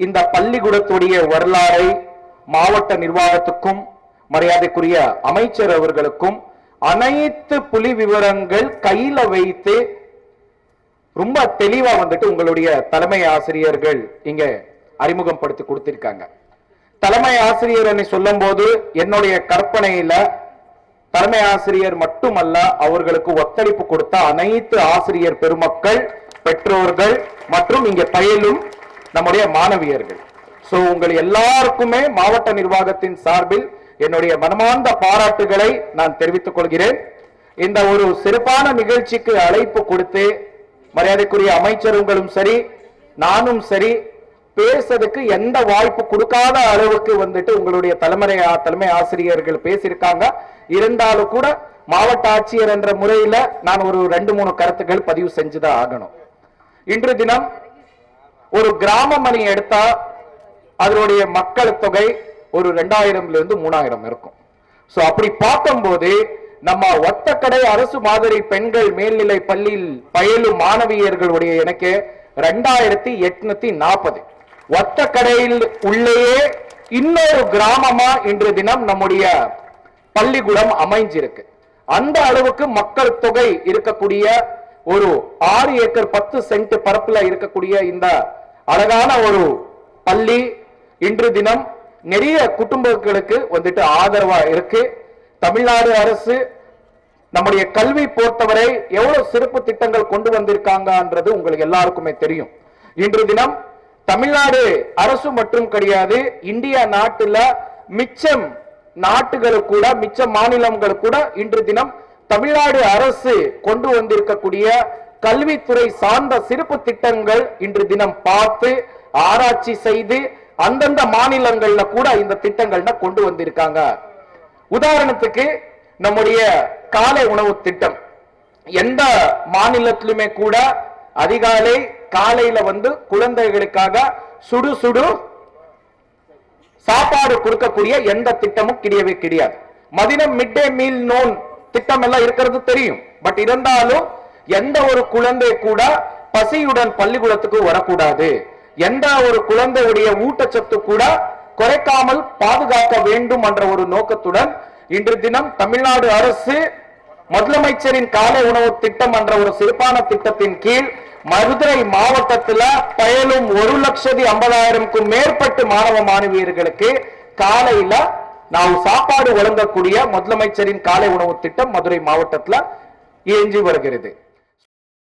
இந்த பள்ளிக்கூடத்துடைய வரலாறை மாவட்ட நிர்வாகத்துக்கும் மரியாதைக்குரிய அமைச்சர் அவர்களுக்கும் அனைத்து புலி விவரங்கள் கையில வைத்து ரொம்ப தெளிவா வந்துட்டு உங்களுடைய தலைமை ஆசிரியர்கள் இங்க அறிமுகப்படுத்தி கொடுத்திருக்காங்க. தலைமை ஆசிரியர் சொல்லும் போது என்னுடைய கற்பனையில தலைமை ஆசிரியர் மட்டுமல்ல அவர்களுக்கு ஒத்துழைப்பு கொடுத்த அனைத்து ஆசிரியர் பெருமக்கள் பெற்றோர்கள் மற்றும் இங்க பயிலும் நம்முடைய மாணவியர்கள். ஸோ உங்கள் எல்லாருக்குமே மாவட்ட நிர்வாகத்தின் சார்பில் என்னுடைய மனமார்ந்த பாராட்டுகளை நான் தெரிவித்துக் கொள்கிறேன். இந்த ஒரு சிறப்பான நிகழ்ச்சிக்கு அழைப்பு கொடுத்து மரியாதைக்குரிய அமைச்சருங்களும் சரி நானும் சரி பேசுறதுக்கு எந்த வாய்ப்பு கொடுக்காத அளவுக்கு வந்துட்டு உங்களுடைய தலைமுறை தலைமை ஆசிரியர்கள் பேசியிருக்காங்க. இருந்தாலும் கூட மாவட்ட ஆட்சியர் என்ற முறையில நான் ஒரு ரெண்டு மூணு கருத்துக்கள் பதிவு செஞ்சுதான் ஆகணும். இன்று தினம் ஒரு கிராமம் மணி எடுத்தா அதனுடைய மக்கள் தொகை ஒரு ரெண்டாயிரம்ல இருந்து மூணாயிரம் இருக்கும். சோ அப்படி பார்க்கும்போது நம்ம ஒத்தக்கடை அரசு மாதிரி பெண்கள் மேல்நிலை பள்ளியில் பயிலும் மாணவியர்களுடைய எனக்கு ரெண்டாயிரத்தி எட்நூத்தி நாற்பது. ஒத்தக்கடையில் உள்ளேயே இன்னொரு கிராமமா இன்று தினம் நம்முடைய பள்ளிக்கூடம் அமைஞ்சிருக்கு. அந்த அளவுக்கு மக்கள் தொகை இருக்கக்கூடிய ஒரு ஆறு ஏக்கர் பத்து சென்ட் பரப்புல இருக்கக்கூடிய இந்த அழகான ஒரு பள்ளி இன்று தினம் நிறைய குடும்பங்களுக்கு வந்துட்டு ஆதரவா இருக்கு. தமிழ்நாடு அரசு நம்முடைய கல்வி பொறுத்தவரை எவ்வளவு சிறப்பு திட்டங்கள் கொண்டு வந்திருக்காங்கன்றது உங்களுக்கு எல்லாருக்குமே தெரியும். இன்று தினம் தமிழ்நாடு அரசு மட்டும் கிடையாது இந்தியா நாட்டுல மிச்சம் நாட்டுகள் கூட மிச்ச மாநிலங்கள் கூட இன்று தினம் தமிழ்நாடு அரசு கொண்டு வந்திருக்கக்கூடிய கல்வித்துறை சார்ந்த சிறப்பு திட்டங்கள் இன்று தினம் பார்த்து ஆராய்ச்சி செய்து அந்தந்த மாநிலங்கள்ல கூட இந்த திட்டங்கள்ல கொண்டு வந்திருக்காங்க. உதாரணத்துக்கு நம்முடைய காலை உணவு திட்டம். எந்த மாநிலத்திலுமே கூட அதிகாலை காலையில வந்து குழந்தைகளுக்காக சுடு சுடு சாப்பாடு கொடுக்கக்கூடிய எந்த திட்டமும் கிடையவே கிடையாது. மதினம் மிட் டே மீல் நோன் திட்டம் எல்லாம் இருக்கிறது தெரியும். பட் இருந்தாலும் எந்த ஒரு குழந்தை கூட பசியுடன் பள்ளிக்கூடத்துக்கு வரக்கூடாது. எந்த ஒரு குழந்தையுடைய ஊட்டச்சத்து கூட குறைக்காமல் பாதுகாக்க வேண்டும் என்ற ஒரு நோக்கத்துடன் இன்று தினம் தமிழ்நாடு அரசு முதலமைச்சரின் காலை உணவு திட்டம் என்ற ஒரு சிறப்பான திட்டத்தின் கீழ் மதுரை மாவட்டத்துல பயலும் ஒரு லட்சத்தி ஐம்பதாயிரம்க்கும் மேற்பட்டு மாணவ மாணவியர்களுக்கு காலையில நாம் சாப்பாடு வழங்கக்கூடிய முதலமைச்சரின் காலை உணவு திட்டம் மதுரை மாவட்டத்தில் இயங்கி வருகிறது.